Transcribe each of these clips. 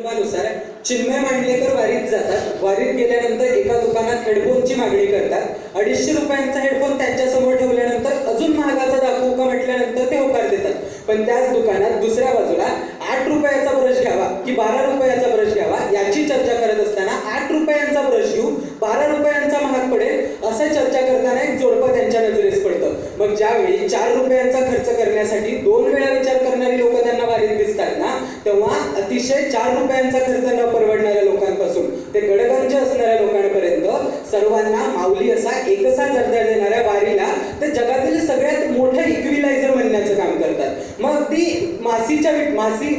नियमानुसार चिन्मय मांडलेकर वारीत जातात. वारीत गेल्यानंतर एका दुकानात हेडफोनची मागणी करतात. अडीचशे रुपयांचा हेडफोन त्यांच्यासमोर ठेवल्यानंतर अजून महागाचा दाखवू का म्हटल्यानंतर ते होकार देतात. पण त्याच दुकानात दुसऱ्या बाजूला आठ रुपयाचा ब्रश घ्यावा की बारा रुपयाचा ब्रश घ्यावा याची चर्चा करत असताना आठ रुपयांचा ब्रश घेऊ बारा रुपयांचा महाग पडेल असं चर्चा करताना एक जोडपं त्यांच्या नजरेस पडतं. मग ज्यावेळी चार रुपयांचा खर्च करण्यासाठी दोन वेळा विचार करणारी लोक त्यांना वारीत दिसतात ना तेव्हा अतिशय चार रुपयांचा खर्च न परवडणाऱ्या लोकांपासून ते गडगंज असणाऱ्या लोकांपर्यंत सर्वांना माऊली असा एकसा दर्जा देणाऱ्या वारीला ते जगातील सगळ्यात मोठं इक्विलायझर म्हणण्याचं काम करतात. मग ती मासीच्या मासी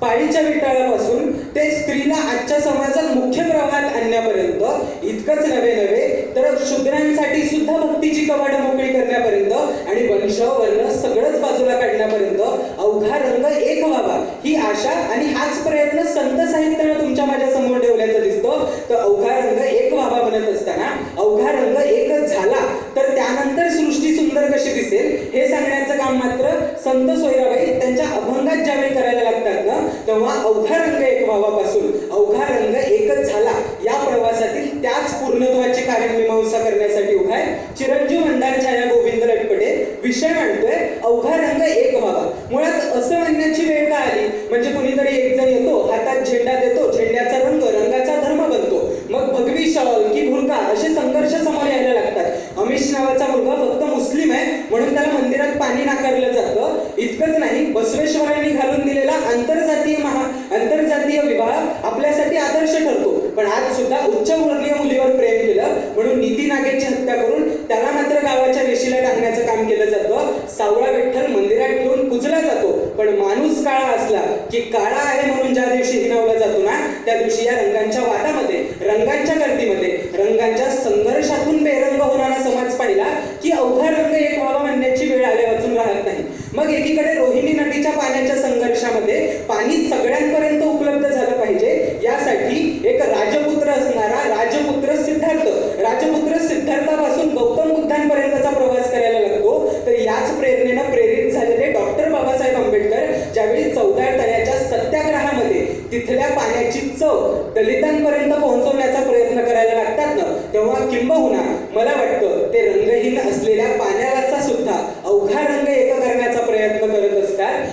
पाळीच्या विटाळापासून ते स्त्रीला आजच्या समाजात मुख्य प्रवाहात आणण्यापर्यंत इतकंच नव्हे नव्हे तर शूद्रांसाठी सुद्धा भक्तीची कवाड मोकळी करण्यापर्यंत आणि वंश वर्ण सगळंच बाजूला काढण्यापर्यंत अवघा रंग एक व्हावा. आशा आणि हाच प्रयत्न संत साहित्यानं तुमच्या माझ्यासमोर ठेवल्याचा दिसतो. तर अवघा रंग एक व्हावा म्हणत असताना अवघा रंग एकच झाला तर त्यानंतर सृष्टी सुंदर कशी दिसेल? हे सांगण्याचं काम मात्र संत सोयराबाई त्यांच्या अभंगात ज्यावेळी करायला लागतात ना तेव्हा अवघा रंग एक व्हावापासून अवघा रंग एकच झाला या प्रवासातील त्याच पूर्णत्वाची कार्यमीमांसा करण्यासाठी उभा आहे चिरंजीव मंदार छाया गोविंद लटपटे विषय म्हणतोय अवघा रंग एक व्हावा मुळात त्यांची वेळ काय आली? म्हणजे कुणीतरी एक जण येतो हातात झेंडा देतो झेंड्याचा रंग रंगाचा धर्म बनतो. मग भगवी शॉल की भुरका असे संघर्ष समोर यायला लागतात. अमिश नावाचा मुलगा फक्त मुस्लिम आहे म्हणून त्याला मंदिरात पाणी नाकारलं जातं. इतकंच नाही बसवेश्वरांनी घालून दिलेला आंतरजातीय महा आंतरजातीय विवाह आपल्यासाठी आदर्श ठरतो. पण आज सुद्धा उच्चवर्णीय मुलीवर प्रेम केलं म्हणून नीती नागेची हत्या करून त्याला मात्र गावाच्या वेशीला टाकण्याचं काम केलं जातं सावळा विठ्ठल मंदिरात ठेवून पूजला जातो पण माणूस काळा असला की काळा आहे म्हणून ज्या दिवशी हिनावला जातो ना त्या दिवशी या रंगांच्या वादामध्ये रंगांच्या गर्दीमध्ये रंगांच्या संघर्षातून बेरंग होणार दलितांपर्यंत पोहोचवण्याचा प्रयत्न करायला लागतात ना तेव्हा किंबहुना मला वाटतं ते रंगहीन असलेल्या पाण्यालाचा सुद्धा अवघा रंग एक करण्याचा प्रयत्न करत असतात.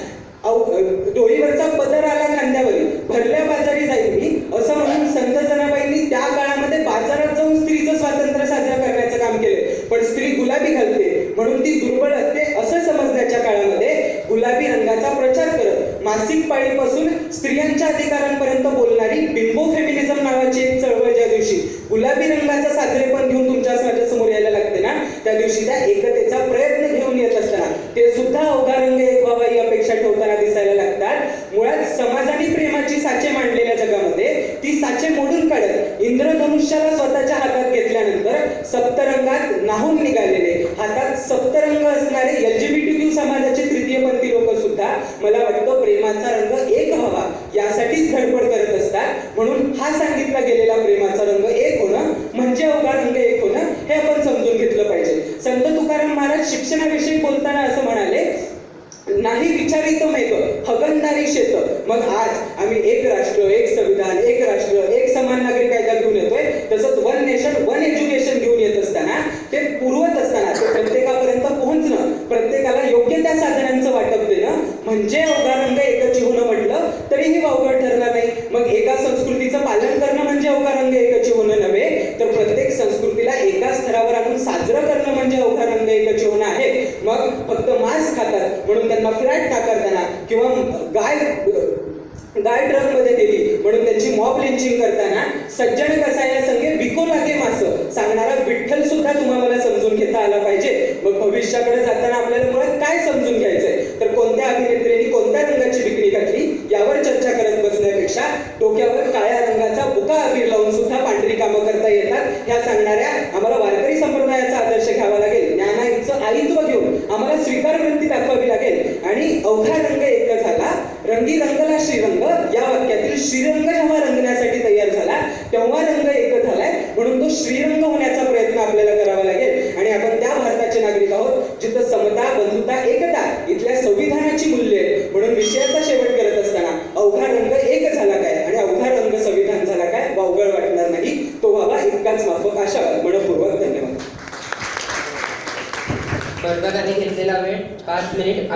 डोळीवरचा पदर आला खांद्यावरील भरल्या बाजारी जाईल मी असं म्हणून संत जनाबाईंनी त्या काळामध्ये बाजारात जाऊन स्त्रीचं स्वातंत्र्य साजरा करण्याचं काम केले पण स्त्री गुलाबी घालते म्हणून ती दुर्बळ असते असं समजण्याच्या काळामध्ये गुलाबी रंगाचा प्रचार करत मासिक पाळीपासून स्त्रियांच्या अधिकारांपर्यंत बोलणारी बिंबो फेमिनिझम नावाची एक चळवळ ज्या दिवशी गुलाबी रंगाचा साजरेपण घेऊन तुमच्या माझ्यासमोर यायला लागते ना त्या दिवशी त्या एकतेचा प्रयत्न घेऊन येत असताना ते सुद्धा अवघा रंग एक व्हावा ही अपेक्षा ठेवताना दिसायला लागतात. मुळात समाजाने प्रेमाची साचे मांडलेल्या जगामध्ये ती साचे मोडून काढत इंद्रधनुष्याला स्वतःच्या हातात घेतल्यानंतर सप्तरंगात नाहून निघालेले हातात सप्तर असणारे एलजीबीटी समाजाचे तृतीयपंथी लोक सुद्धा मला वाटतं प्रेमाचा रंग एक व्हावा यासाठीच धडपड करत असतात म्हणून हा सांगितला गेलेला प्रेमाचा रंग एक होणं म्हणजे अवघा एक होणं हे आपण समजून घेतलं पाहिजे. संत तुकाराम महाराज शिक्षणाविषयी बोलताना असं म्हणाले नाही विचारित मेघ हगणदारी शेत. मग आज आम्ही एक राष्ट्र एक संविधान एक राष्ट्र एक समान नागरिक कायदा घेऊन येतोय. तसंच वन नेशन वन एज्युकेशन घेऊन येत असताना ते पुरवत असताना ते प्रत्येकापर्यंत पोहोचणं प्रत्येकाला योग्य त्या साधनांचं वाटप देणं म्हणजे अवघा एकच एकची होणं म्हटलं तरीही अवघड ठरणार नाही मग एका संस्कृतीचं पालन करणं म्हणजे अवघा रंग एकची होणं नव्हे तर प्रत्येक संस्कृतीला एका स्तरावर आणून साजरं करणं म्हणजे अवघा रंग एकची होणं आहे मग फक्त मांस खातात म्हणून त्यांना फ्लॅट टाकताना किंवा गाय गाय ट्रकमध्ये दिली म्हणून त्यांची मॉब लिंचिंग करताना सज्जन कसायला संगे विको लागे मास सांगणारा विठ्ठल सुद्धा तुम्हाला मला समजून घेता आला पाहिजे. मग भविष्याकडे जाताना आपल्याला मुळात काय समजून घ्यायचंय? तर कोणत्या अभिनेत्रीने कोणत्या रंगाची विक्री घातली? यावर चर्चा करत बसण्यापेक्षा डोक्यावर काळ्या रंगाचा बुका अबीर लावून सुद्धा पांढरी कामं करता येतात. ह्या सांगणाऱ्या आम्हाला वारकरी संप्रदायाचा आदर्श घ्यावा लागेल. ज्ञानाचं आईत्व घेऊन आम्हाला स्वीकारवृत्ती दाखवावी लागेल. आणि अवघा रंगी रंगला श्रीरंग या वाक्यातील श्रीरंग जेव्हा रंगण्यासाठी तयार झाला तेव्हा रंग एक झालाय. म्हणून तो श्रीरंग होण्याचा प्रयत्न आपल्याला करावा लागेल. आणि आपण त्या भारताचे नागरिक आहोत जिथं समता बंधुता एकता इथल्या संविधानाची मूल्य म्हणून विषयाचा शेवट करत असताना अवघा रंग एक झाला काय? आणि अवघा रंग संविधान झाला काय? वावगळ वाटणार नाही. तो व्हावा इतकाच माफक आशावाद मनपूर्वक धन्यवाद. घेतलेला वेळ पाच मिनिट.